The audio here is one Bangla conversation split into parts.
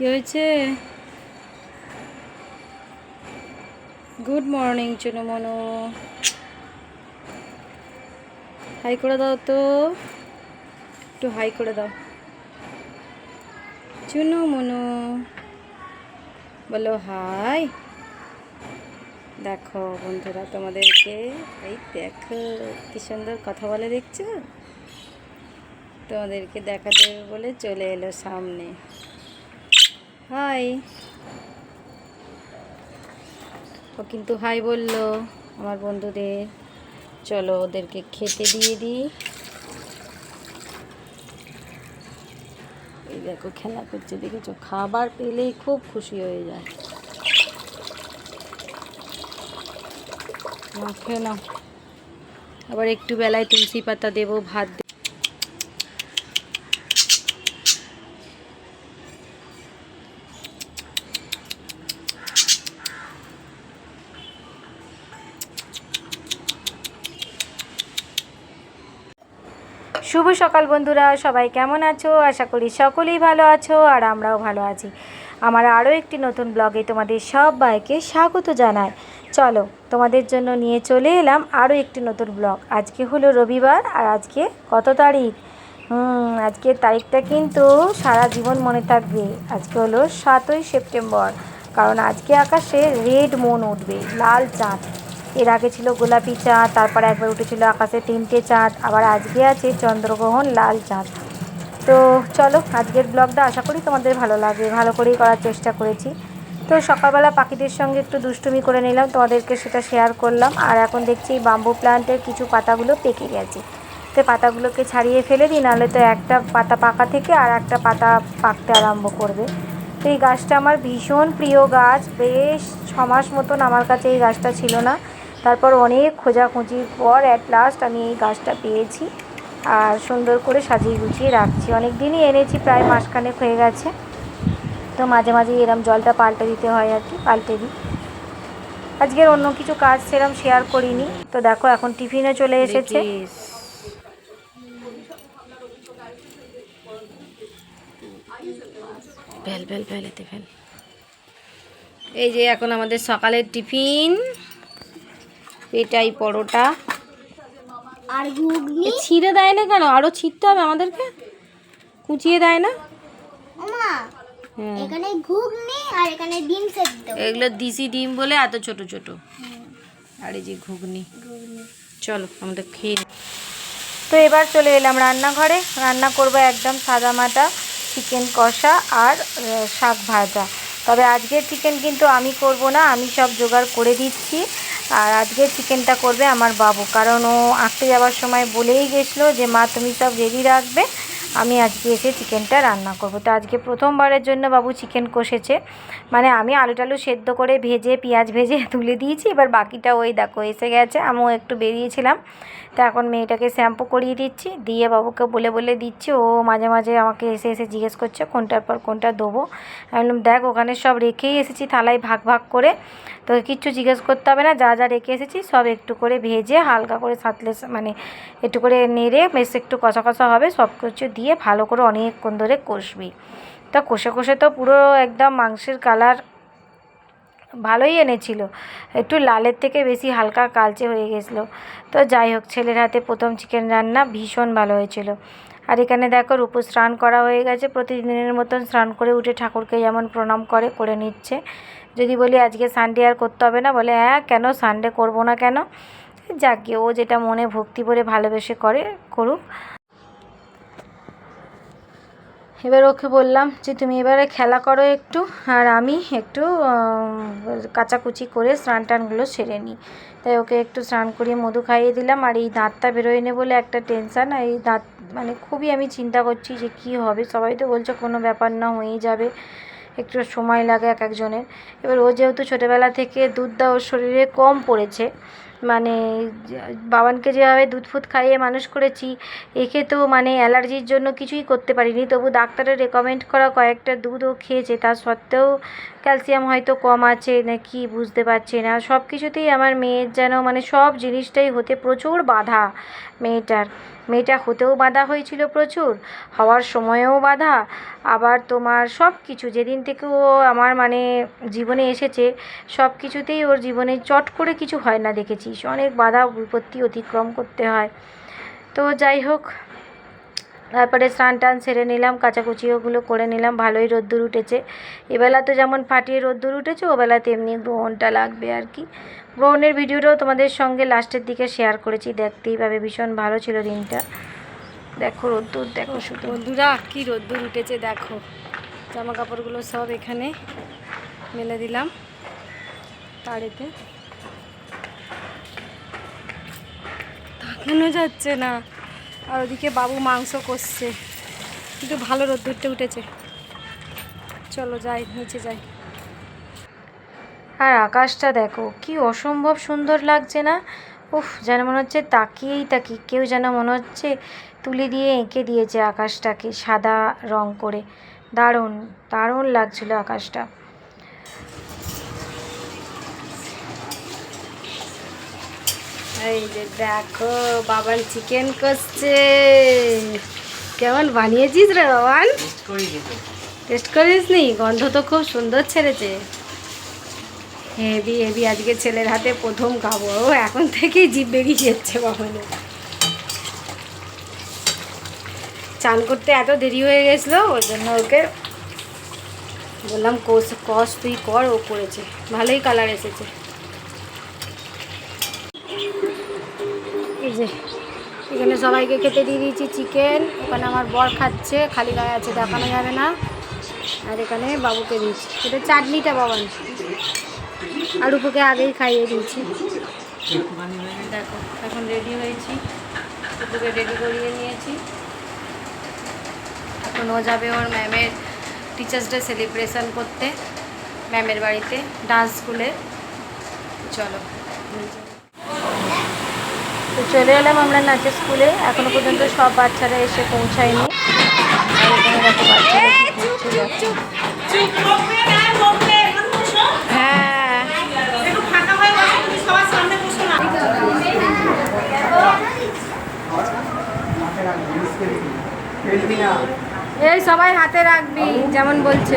কি হয়েছে? Good morning Chunu Monu hi করে দাও তো একটু হাই করে দাও চুনু মনু বলো হাই দেখো বন্ধুরা তোমাদেরকে এই দেখো কি সুন্দর কথা বলে দেখছ তোমাদেরকে দেখা দেবে বলে চলে এলো সামনে হাই। ও কিন্তু হাই বলল আমার বন্ধুদের। চলো ওদেরকে খেতে দিয়ে দিই। এই দেখো খেলা করছে দেখেছ? খাবার পেলেই খুব খুশি হয়ে যায়। নাও, খেয়ে নাও। আবার একটু বেলায় তুলসী পাতা দেবো ভাত শুভ সকাল বন্ধুরা, সবাই কেমন আছো? আশা করি সকলেই ভালো আছো আর আমরাও ভালো আছি। আমার আরও একটি নতুন ব্লগে তোমাদের সবাইকে স্বাগত জানাই। চলো, তোমাদের জন্য নিয়ে চলে এলাম আরও একটি নতুন ব্লগ। আজকে হলো রবিবার আর আজকে কত তারিখ? হুম আজকের তারিখটা কিন্তু সারা জীবন মনে থাকবে। আজকে হলো সাতই সেপ্টেম্বর, কারণ আজকে আকাশে রেড মুন উঠবে, লাল চাঁদ। এর আগে ছিল গোলাপি চাঁদ, তারপরে একবার উঠেছিল আকাশে তিনটে চাঁদ, আবার আজকে আছে চন্দ্রগ্রহণ লাল চাঁদ। তো চলো, আজকের ব্লগটা আশা করি তোমাদের ভালো লাগবে, ভালো করেই করার চেষ্টা করেছি। তো সকালবেলা পাখিদের সঙ্গে একটু দুষ্টুমি করে নিলাম, তোমাদেরকে সেটা শেয়ার করলাম, আর এখন দেখছি বাম্বু প্লান্টের কিছু পাতাগুলো পেকে গেছে। তো পাতাগুলোকে ছাড়িয়ে ফেলে দিই, নাহলে তো একটা পাতা পাকা থেকে আর একটা পাতা পাকতে আরম্ভ করবে। তো এই গাছটা আমার ভীষণ প্রিয় গাছ, বেশ ছ মাস মতন আমার কাছে এই গাছটা ছিল না। তারপর অনেক খোঁজাখুঁজির পর অ্যাট লাস্ট আমি এই গাছটা পেয়েছি। আর সুন্দর করে সাজিয়ে গুছিয়ে রাখছি। অনেক দিনই এনেছি প্রায় মাসখানেক হয়ে গেছে। তো মাঝে মাঝে এরম জলটা পাল্টে দিতে হয় আর কি পাল্টে দিই। আজকের অন্য কিছু কাজ সেরম শেয়ার করিনি। তো দেখো এখন টিফিনে চলে এসেছে। Fail fail fail fail. এই যে এখন আমাদের সকালের টিফিন এটাই পরোটা। আর ঘুগনি? ছিঁড়ে দেয় না কেন? আরও ছিঁড়তে হবে আমাদেরকে? কুচিয়ে দেয় না? হ্যাঁ। এখানে ঘুগনি আর এখানে ডিম সেদ্ধ। এগুলো দিশি ডিম বলে এত ছোট ছোট। আর এই যে ঘুগনি। চলো আমাদের খেয়ে তো এবার চলে এলাম রান্নাঘরে। রান্না করব একদম সাদা মাটা চিকেন কষা আর শাক ভাজা। তবে আজকের চিকেন কিন্তু আমি করব না আমি সব জোগাড় করে দিচ্ছি। আর আজকে চিকেনটা করবে আমার বাবু। কারণ ও আঁকতে যাওয়ার সময় বলেই গেছিল যে, মা, তুমি সব রেডি রাখবে। আমি আজকে এসে চিকেনটা রান্না করব। তো আজকে প্রথমবারের জন্য বাবু চিকেন কষেছে। মানে আমি আলু টালু সেদ্ধ করে ভেজে, পেঁয়াজ ভেজে তুলে দিয়েছি। এবার বাকিটা ওই দেখো, এসে গেছে। আমিও একটু বেরিয়েছিলাম। তো এখন মেয়েটাকে শ্যাম্পু করিয়ে দিচ্ছি। দিয়ে বাবুকে বলে বলে দিচ্ছি। ও মাঝে মাঝে আমাকে এসে এসে জিজ্ঞেস করছে, কোনটার পর কোনটা দেবো? আমি দেখ, ওখানে সব রেখেই এসেছি থালায় ভাগ ভাগ করে। তো কিচ্ছু জিজ্ঞেস করতে হবে না, যা যা রেখে এসেছি সব একটু করে ভেজে হালকা করে সাতলে মানে একটু করে নেড়ে বেশ একটু কষা কষা হবে, সব কিছু দিয়ে ভালো করে অনেকক্ষণ ধরে কষবি। তা কষে কষে তো পুরো একদম মাংসের কালার ভালোই এনেছিল, একটু লালের থেকে বেশি হালকা কালচে হয়ে গেছিল। তো যাই হোক, ছেলের হাতে প্রথম চিকেন রান্না ভীষণ ভালো হয়েছিল। আর এখানে দেখো রূপু স্নান করা হয়ে গেছে, প্রতিদিনের মতন স্নান করে উঠে ঠাকুরকে যেমন প্রণাম করে করে নিচ্ছে। যদি বলি আজকে সানডে আর করতে হবে না, বলে হ্যাঁ কেন সানডে করব না কেন? যাক ও যেটা মনে ভক্তি করে ভালোবেসে করে, করুক। এবার ওকে বললাম যে, তুমি এবারে খেলা করো একটু, আর আমি একটু কাচাকুচি করে স্নান টানগুলো সেরে নিই। তাই ওকে একটু স্নান করিয়ে মধু খাইয়ে দিলাম, আর এই দাঁতটা বেরোয় নে বলে একটা টেনশান, আর এই দাঁত মানে খুবই আমি চিন্তা করছি যে কি হবে? সবাই তো বলছে কোনো ব্যাপার না, হয়েই যাবে। একটু সময় লাগে এক একজনের। এবার ও যেহেতু ছোটোবেলা থেকে দুধটা ওর শরীরে কম পড়েছে মানে বাবানকে যেভাবে দুধ ফুধ খাইয়ে মানুষ করেছি, একে তো মানে অ্যালার্জির জন্য কিছুই করতে পারিনি। তবু ডাক্তারের রেকমেন্ড করা কয়েকটা দুধও খেয়েছে, তা সত্ত্বেও ক্যালসিয়াম হয়তো কম আছে না কি বুঝতে পারছি না। সব কিছুতেই আমার মেয়ের যেন মানে সব জিনিসটাই হতে প্রচুর বাধা। মেয়েটার। মেয়েটা হতেও বাধা হয়েছিল প্রচুর, হওয়ার সময়েও বাধা। আবার তোমার সব কিছু যেদিন থেকে ও আমার মানে জীবনে এসেছে সব কিছুতেই ওর জীবনে চট করে কিছু হয় না দেখেছিস। অনেক বাধা, বিপত্তি অতিক্রম করতে হয়। তো যাই হোক তারপরে স্নান টান সেরে নিলাম কাচাকুচি ওগুলো করে নিলাম, ভালোই রোদ্দুর উঠেছে। এবেলা তো যেমন ফাটিয়ে রোদ্দুর উঠেছে ওবেলা তেমনি গ্রহণটা লাগবে আর কি। গ্রহণের ভিডিওটাও তোমাদের সঙ্গে লাস্টের দিকে শেয়ার করেছি, দেখতেই পাবে, ভীষণ ভালো ছিল দিনটা। দেখো রোদ্দুর, দেখো শুধু। বন্ধুরা, কি রোদ্দুর উঠেছে, দেখো। জামা কাপড়গুলো সব এখানে মেলে দিলাম তাড়েতে তাকানো যাচ্ছে না। আর ওদিকে বাবু মাংস কষছে। কিন্তু ভালো রোদ্দুরটা উঠেছে। চলো যাই, নিচে যাই। আর আকাশটা দেখো, কি অসম্ভব সুন্দর লাগছে না? উফ, যেন মনে হচ্ছে তাকিয়েই তাকি কেউ যেন মনে হচ্ছে তুলি দিয়ে এঁকে দিয়েছে আকাশটাকে সাদা রং করে। দারুণ দারুণ লাগছিল আকাশটা। এই যে দেখো বাবান চিকেন কষছে। কেমন বানিয়েছিস রে বাবান? টেস্ট করিস নি গন্ধ তো খুব সুন্দর ছেড়েছে। হেভি হেভি আজকে ছেলের হাতে প্রথম খাব। ও এখন থেকেই জিভ বেরিয়ে যাচ্ছে বাবানের। চান করতে এত দেরি হয়ে গেছিল ওর জন্য ওকে বললাম কষ কষ তুই কর ও করেছে। ভালোই কালার এসেছে। যে এখানে সবাইকে খেতে দিয়ে দিয়েছি চিকেন। ওখানে আমার বর খাচ্ছে, খালি গায়ে আছে, দেখানো যাবে না। আর এখানে বাবুকে দিয়েছি। এটা চাটনিটা বাবান। আর উপকে আগেই খাইয়ে দিয়েছি। দেখো, এখন রেডি হয়েছি। উপকে রেডি করিয়ে নিয়েছি। এখন ও যাবে ওর ম্যামের টিচার্স ডে সেলিব্রেশন করতে ম্যামের বাড়িতে ডান্স স্কুলে চলো। তো চলে এলাম আমরা নাচের স্কুলে এখনও পর্যন্ত সব বাচ্চারা এসে পৌঁছায়নি। হ্যাঁ এই সবাই হাতে রাখবি যেমন বলছে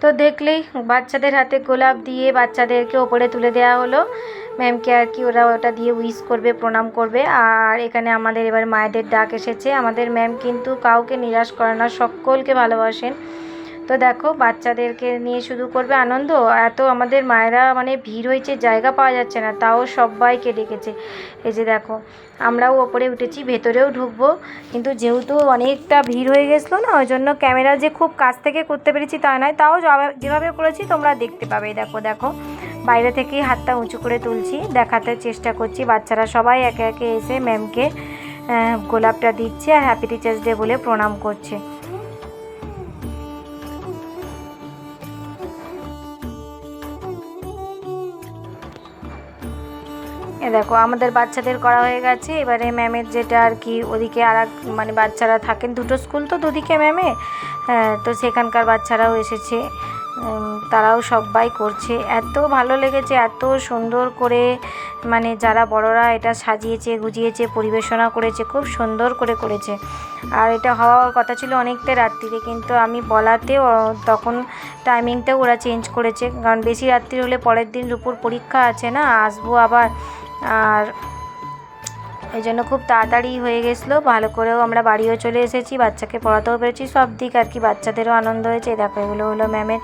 তো দেখলেই বাচ্চাদের হাতে গোলাপ দিয়ে বাচ্চাদেরকে ওপরে তুলে দেওয়া হলো। ম্যামকে আর কি ওরা ওটা দিয়ে উইশ করবে, প্রণাম করবে। আর এখানে আমাদের এবার মায়েদের ডাক এসেছে। আমাদের ম্যাম কিন্তু কাউকে নিরাশ করে না, সকলকে ভালোবাসেন। তো দেখো, বাচ্চাদেরকে নিয়ে শুধু করবে আনন্দ। এত আমাদের মায়েরা মানে ভিড় হয়েছে, জায়গা পাওয়া যাচ্ছে না, তাও সবাইকে ডেকেছে। এই যে দেখো, আমরাও ওপরে উঠেছি, ভেতরেও ঢুকবো। কিন্তু যেহেতু অনেকটা ভিড় হয়ে গেছিল না, ওই জন্য ক্যামেরা যে খুব কাছ থেকে করতে পেরেছি তা নয়, তাও যেভাবে করেছি তোমরা দেখতে পাবে। দেখো দেখো, বাইরে থেকেই হাতটা উঁচু করে তুলছি, দেখাতে চেষ্টা করছি, বাচ্চারা সবাই একে একে এসে ম্যামকে গোলাপটা দিচ্ছে আর হ্যাপি টিচার্স ডে বলে প্রণাম করছে। দেখো আমাদের বাচ্চাদের করা হয়ে গেছে। এবারে ম্যামের যেটা আর কি ওদিকে আর মানে বাচ্চারা থাকেন দুটো স্কুল তো দুদিকে ম্যামে হ্যাঁ, তো সেখানকার বাচ্চারাও এসেছে। তারাও সবাই করছে। এত ভালো লেগেছে এত সুন্দর করে মানে যারা বড়রা এটা সাজিয়েছে গুজিয়েছে পরিবেশনা করেছে খুব সুন্দর করে করেছে। আর এটা হওয়ার কথা ছিল অনেকটা রাত্রিরে কিন্তু আমি বলাতে তখন টাইমিংটাও ওরা চেঞ্জ করেছে। কারণ বেশি রাত্রি হলে পরের দিন রূপুর পরীক্ষা আছে না আসব আবার। আর এই জন্য খুব তাড়াতাড়ি হয়ে গেছিল। ভালো করেও আমরা বাড়িও চলে এসেছি, বাচ্চাকে পড়াতেও পেরেছি, সব দিক আর কি। বাচ্চাদেরও আনন্দ হয়েছে। দেখো, এগুলো হলো ম্যামের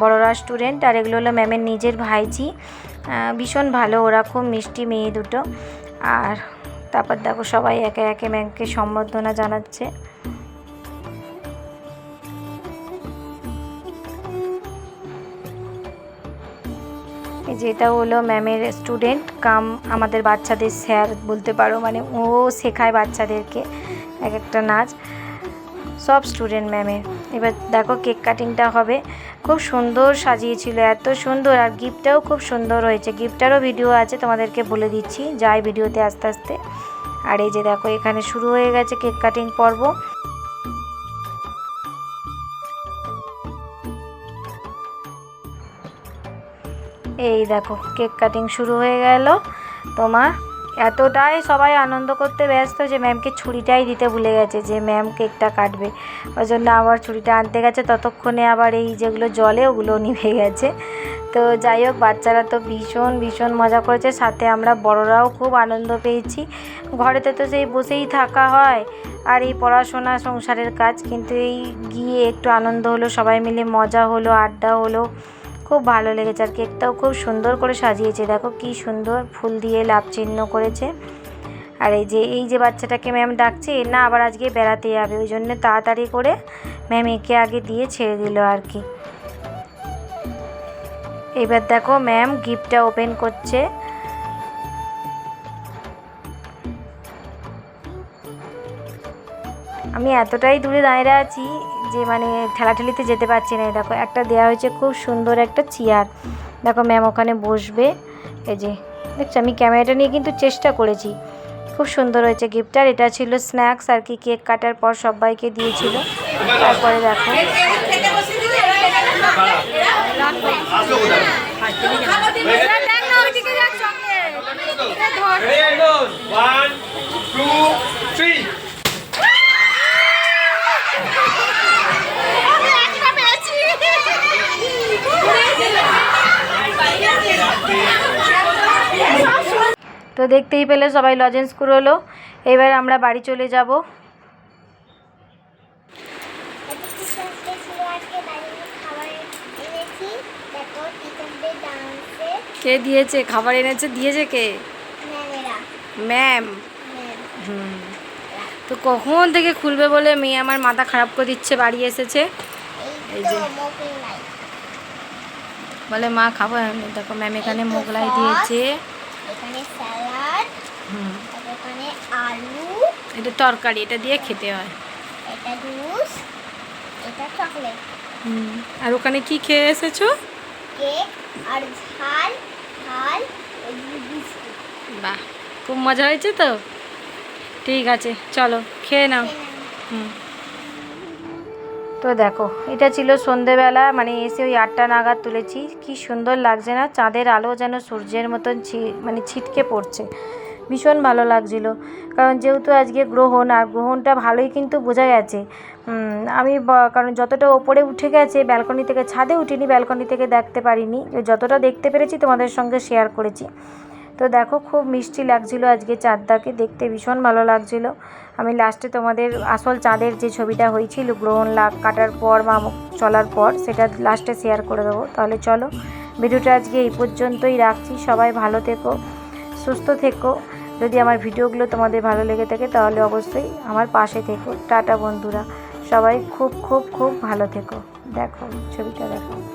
বড়রা স্টুডেন্ট আর এগুলো হলো ম্যামের নিজের ভাইজি ভীষণ ভালো, ওরা খুব মিষ্টি মেয়ে দুটো। আর তারপর দেখো, সবাই একে একে ম্যামকে সম্বর্ধনা জানাচ্ছে। এই যে এটা হলো ম্যামের স্টুডেন্ট, কাম আমাদের বাচ্চাদের স্যার বলতে পারো মানে ও শেখায় বাচ্চাদেরকে, এক একটা নাচ। সব স্টুডেন্ট ম্যামের। এবার দেখো কেক কাটিংটা হবে। খুব সুন্দর সাজিয়েছিল, এত সুন্দর। আর গিফটটাও খুব সুন্দর হয়েছে। গিফটারও ভিডিও আছে, তোমাদেরকে বলে দিচ্ছি। যাই ভিডিওতে আস্তে আস্তে। আর এই যে দেখো, এখানে শুরু হয়ে গেছে কেক কাটিং পর্ব। এই দেখো কেক কাটিং শুরু হয়ে গেল। তোমার এতটাই সবাই আনন্দ করতে ব্যস্ত যে ম্যামকে ছুরিটাই দিতে ভুলে গেছে যে ম্যাম কেকটা কাটবে। ওই জন্য আবার ছুরিটা আনতে গেছে, ততক্ষণে আবার এই যেগুলো জলে ওগুলো নিভে গেছে। তো যাই হোক, বাচ্চারা তো ভীষণ ভীষণ মজা করেছে। সাথে আমরা বড়রাও খুব আনন্দ পেয়েছি। ঘরেতে তো সেই বসেই থাকা হয় আর এই পড়াশোনা, সংসারের কাজ। কিন্তু এই গিয়ে একটু আনন্দ হলো, সবাই মিলে মজা হলো, আড্ডা হলো। খুব ভালো লেগেছে আর কেকটাও খুব সুন্দর করে সাজিয়েছে। দেখো কি সুন্দর ফুল দিয়ে লাভ চিহ্ন করেছে। আর এই যে এই যে বাচ্চাটাকে ম্যাম ডাকছে না আবার আজকে বেড়াতে যাবে। ওই জন্য তাড়াতাড়ি করে ম্যাম একে আগে দিয়ে ছেড়ে দিল আর কি। এবার দেখো ম্যাম গিফটটা ওপেন করছে। আমি এতটাই দূরে দাঁড়িয়ে আছি যে মানে ঠেলাঠেলিতে যেতে পারছি না। দেখো একটা দেওয়া হয়েছে খুব সুন্দর একটা চেয়ার। দেখো ম্যাম ওখানে বসবে। এই যে দেখছ আমি ক্যামেরাটা নিয়ে কিন্তু চেষ্টা করেছি। খুব সুন্দর হয়েছে গিফটার এটা ছিল স্ন্যাক্স আর কি কেক কাটার পর সবাইকে দিয়েছিল। তারপরে দেখো. One, two, three. আমি একটা পেয়েছি তো দেখতেই পেলে সবাই লজেন্স কুড়োলো। এবার আমরা বাড়ি চলে যাব। কে দিয়েছে? খাবার এনেছে? দিয়েছে কে? ম্যাম তো কখন থেকে খুলবে বলে মেয়ে আমার মাথা খারাপ করে দিচ্ছে? বাড়ি এসেছে। এই যে। বলে, মা খাব দেখো ম্যাম এখানে মোগলাই দিয়েছে। এখানে আলু এটা তরকারি এটা দিয়ে খেতে হয়। এটা জুস এটা চকলেট। হুম আর ওখানে কি খেয়ে এসেছ? কেক আর ঝাল ঝাল বাহ খুব মজা হয়েছে তো? ঠিক আছে চলো খেয়ে নাও। হুম। তো দেখো এটা ছিল সন্ধেবেলা মানে এসে ওই আটটা নাগাদ তুলেছি। কি সুন্দর লাগছে না চাঁদের আলো যেন সূর্যের মতন ছি- মানে ছিটকে পড়ছে। ভীষণ ভালো লাগছিল। কারণ যেহেতু আজকে গ্রহণ, আর গ্রহণটা ভালোই কিন্তু বোঝা গেছে। আমি কারণ যতটা ওপরে উঠে গেছে ব্যালকনি থেকে ছাদে উঠিনি ব্যালকনি থেকে দেখতে পারিনি। যতটা দেখতে পেরেছি তোমাদের সঙ্গে শেয়ার করেছি। তো দেখো, খুব মিষ্টি লাগছিল আজকে চাঁদটাকে, দেখতে ভীষণ ভালো লাগছিল। আমি লাস্টে তোমাদের আসল চাঁদের যে ছবিটা হয়েছিল, গ্রহণ লাগ কাটার পর বা চলার পর, সেটা লাস্টে শেয়ার করে দেবো। তাহলে চলো ভিডিওটা আজকে এই পর্যন্তই রাখছি। সবাই ভালো থেকো, সুস্থ থেকো। যদি আমার ভিডিওগুলো তোমাদের ভালো লেগে থাকে তাহলে অবশ্যই আমার পাশে থেকো। টাটা বন্ধুরা। সবাই খুব খুব খুব ভালো থেকো। দেখো, ছবিটা দেখো।